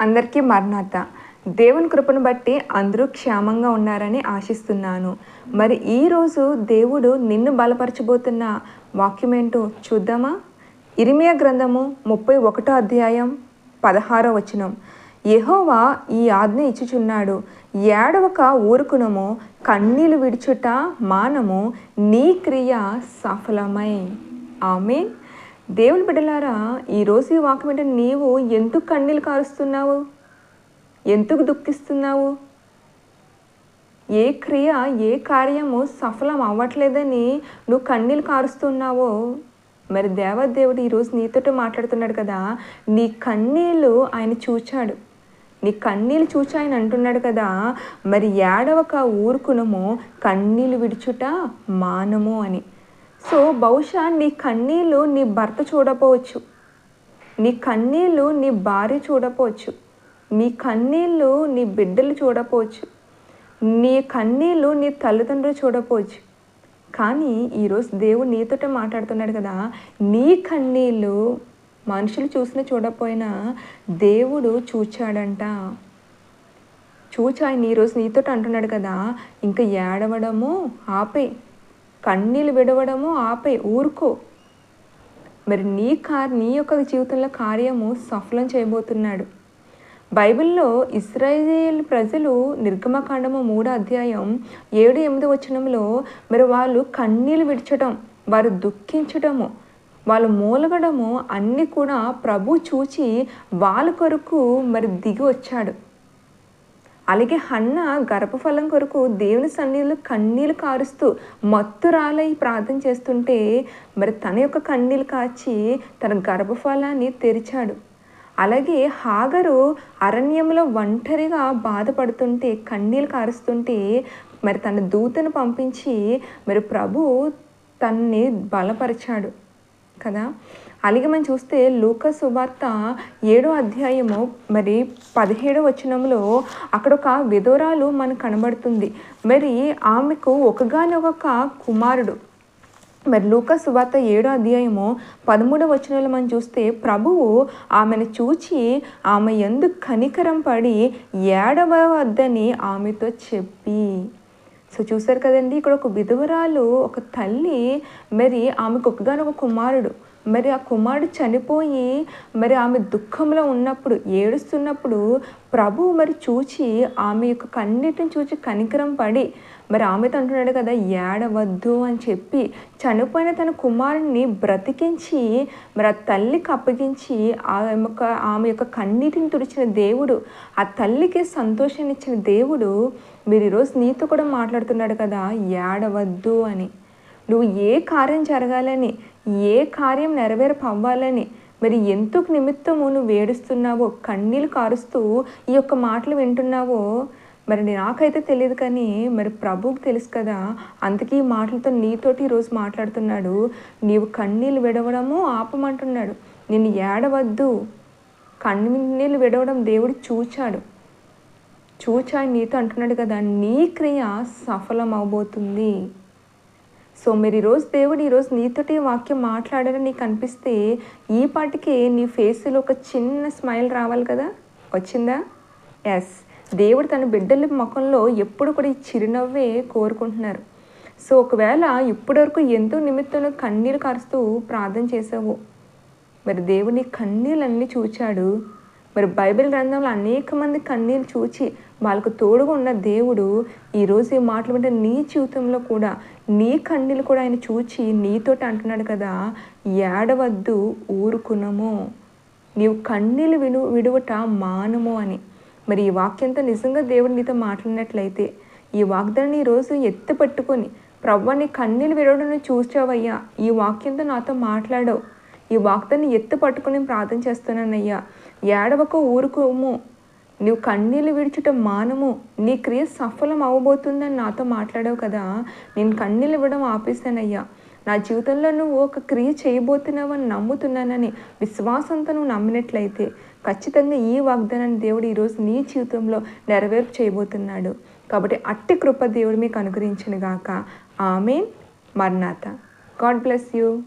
అందరికీ మర్నాత. దేవుని కృపను బట్టి అందరూ క్షేమంగా ఉన్నారని ఆశిస్తున్నాను. మరి ఈరోజు దేవుడు నిన్ను బలపరచబోతున్న వాక్యం ఏంటో చూద్దామా? ఇరిమియా గ్రంథము ముప్పై ఒకటో అధ్యాయం పదహారో వచనం. యహోవా ఈ ఆజ్ఞ ఇచ్చుచున్నాడు. ఏడవక ఊరుకునము కన్నీలు విడుచుట మానము నీ క్రియ సఫలమై. ఆమెన్. దేవుని బిడ్డలారా ఈరోజు ఈ వాక్యం ఏంటంటే నీవు ఎందుకు కన్నీళ్ళు కారుస్తున్నావు? ఎందుకు దుఃఖిస్తున్నావు? ఏ క్రియ ఏ కార్యము సఫలం అవ్వట్లేదని నువ్వు కన్నీళ్ళు కారుస్తున్నావో? మరి దేవదేవుడు ఈరోజు నీతోటి మాట్లాడుతున్నాడు కదా నీ కన్నీళ్ళు ఆయన చూచాడు. నీ కన్నీళ్ళు చూచాయని ఆయన అంటున్నాడు కదా మరి ఏడవక ఊరుకునము కన్నీళ్ళు విడుచుట మానము అని. సో బహుశా నీ కన్నీళ్ళు నీ భర్త చూడపోవచ్చు. నీ కన్నీళ్ళు నీ భార్య చూడపోవచ్చు. నీ కన్నీళ్ళు నీ బిడ్డలు చూడపోవచ్చు. నీ కన్నీళ్ళు నీ తల్లిదండ్రులు చూడపోవచ్చు. కానీ ఈరోజు దేవుడు నీతోటే మాట్లాడుతున్నాడు కదా నీ కన్నీళ్ళు మనుషులు చూసినా చూడకపోయినా దేవుడు చూచాడంట. చూచాయని ఈరోజు నీతో అంటున్నాడు కదా ఇంకా ఏడవడము ఆపే. కన్నీళ్ళు విడవడము ఆపే ఊరుకో. మరి నీ కార్ నీ యొక్క జీవితంలో కార్యము సఫలం చేయబోతున్నాడు. బైబిల్లో ఇస్రాయేల్ ప్రజలు నిర్గమకాండము మూడో అధ్యాయం ఏడు ఎనిమిది వచనంలో మరి వాళ్ళు కన్నీళ్ళు విడిచడం వారు దుఃఖించడము వాళ్ళు మూలగడము అన్నీ కూడా ప్రభు చూచి వాళ్ళ కొరకు మరి దిగి వచ్చాడు. అలాగే హన్న గర్భఫలం కొరకు దేవుని సన్నిధిలో కన్నీళ్ళు కారుస్తూ మత్తురాలై ప్రార్థన చేస్తుంటే మరి తన యొక్క కన్నీళ్ళు కాచి తన గర్భఫలాన్ని తెరిచాడు. అలాగే హాగరు అరణ్యంలో ఒంటరిగా బాధపడుతుంటే కన్నీళ్ళు కారుస్తుంటే మరి తన దూతను పంపించి మరి ప్రభు తన్ని బలపరిచాడు. కదా? అలాగే మనం చూస్తే లూక సువార్త ఏడో అధ్యాయము మరి పదిహేడో వచనంలో అక్కడ ఒక విధురాలు మనకు కనబడుతుంది. మరి ఆమెకు ఒకగానొక కుమారుడు. మరి లూక సువార్త ఏడో అధ్యాయము పదమూడవ వచనంలో మనం చూస్తే ప్రభువు ఆమెను చూచి ఆమె ఎందుకు కనికరం పడి ఏడవ వద్దని ఆమెతో చెప్పి సో చూసారు కదండి ఇక్కడ ఒక విధవరాలు ఒక తల్లి మరి ఆమెకు ఒకగానొక కుమారుడు. మరి ఆ కుమారుడు చనిపోయి మరి ఆమె దుఃఖంలో ఉన్నప్పుడు ఏడుస్తున్నప్పుడు ప్రభు మరి చూచి ఆమె యొక్క కన్నిటిని చూచి కనికరం పడి మరి ఆమెతో అంటున్నాడు కదా ఏడవద్దు అని చెప్పి చనిపోయిన తన కుమారుణ్ణి బ్రతికించి మరి ఆ తల్లికి అప్పగించి ఆమె ఆమె యొక్క కన్నీటిని తుడిచిన దేవుడు ఆ తల్లికి సంతోషాన్ని ఇచ్చిన దేవుడు మీరు ఈరోజు నీతో కూడా మాట్లాడుతున్నాడు కదా ఏడవద్దు అని. నువ్వు ఏ కార్యం జరగాలని ఏ కార్యం నెరవేరపవ్వాలని మరి ఎందుకు నిమిత్తము నువ్వు ఏడుస్తున్నావో కన్నీళ్ళు కారుస్తూ ఈ యొక్క మాటలు వింటున్నావో మరి నాకైతే తెలియదు కానీ మరి ప్రభువుకి తెలుసు కదా అందుకే ఈ మాటలతో నీతోటి ఈరోజు మాట్లాడుతున్నాడు. నీవు కన్నీళ్ళు విడవడము ఆపమంటున్నాడు. నిన్ను ఏడవద్దు. కన్నీళ్ళు విడవడం దేవుడు చూచాడు. చూచా నీతో అంటున్నాడు కదా నీ క్రియ సఫలం అవబోతుంది సో మీరు ఈరోజు దేవుడు ఈరోజు నీతోటి వాక్యం మాట్లాడాలని నీకు అనిపిస్తే ఈ పాటికి నీ ఫేస్లో ఒక చిన్న స్మైల్ రావాలి కదా? వచ్చిందా? ఎస్ దేవుడు తన బిడ్డల ముఖంలో ఎప్పుడు కూడా ఈ చిరునవ్వే కోరుకుంటున్నారు. సో ఒకవేళ ఇప్పటివరకు ఎంతో నిమిత్తం కన్నీరు కారుస్తూ ప్రార్థన చేసావు మరి దేవుని కన్నీళ్ళన్నీ చూచాడు మరి బైబిల్ గ్రంథంలో అనేక మంది కన్నీళ్ళు చూచి వాళ్ళకు తోడుగా ఉన్న దేవుడు ఈరోజు ఈ మాటలు వింటే నీ జీవితంలో కూడా నీ కన్నీళ్ళు కూడా ఆయన చూచి నీతోటి అంటున్నాడు కదా ఏడవద్దు ఊరుకునము. నీవు కన్నీళ్ళు విను విడువట మానము అని. మరి ఈ వాక్యంతో నిజంగా దేవుడు నీతో మాట్లాడినట్లయితే ఈ వాగ్దాన్ని ఈరోజు ఎత్తి పట్టుకొని ప్రవ్వ నీ కన్నీళ్ళు విడవడం చూసావయ్యా ఈ వాక్యంతో నాతో మాట్లాడవు. ఈ వాక్దాన్ని ఎత్తు పట్టుకుని ప్రార్థన చేస్తున్నానయ్యా. ఏడవక ఊరుకోము. నువ్వు కన్నీళ్ళు విడిచుట మానము. నీ క్రియ సఫలం అవ్వబోతుందని నాతో మాట్లాడావు కదా. నేను కన్నీళ్ళు ఇవ్వడం ఆపేశానయ్యా. నా జీవితంలో నువ్వు ఒక క్రియ చేయబోతున్నావని నమ్ముతున్నానని విశ్వాసంతో నువ్వు నమ్మినట్లయితే ఖచ్చితంగా ఈ వాగ్దానాన్ని దేవుడు ఈరోజు నీ జీవితంలో నెరవేర్పు చేయబోతున్నాడు. కాబట్టి అట్టి కృప దేవుడు మీకు అనుగ్రహించిన గాక. ఆమెన్. మర్నాథ గాడ్ బ్లెస్ యూ.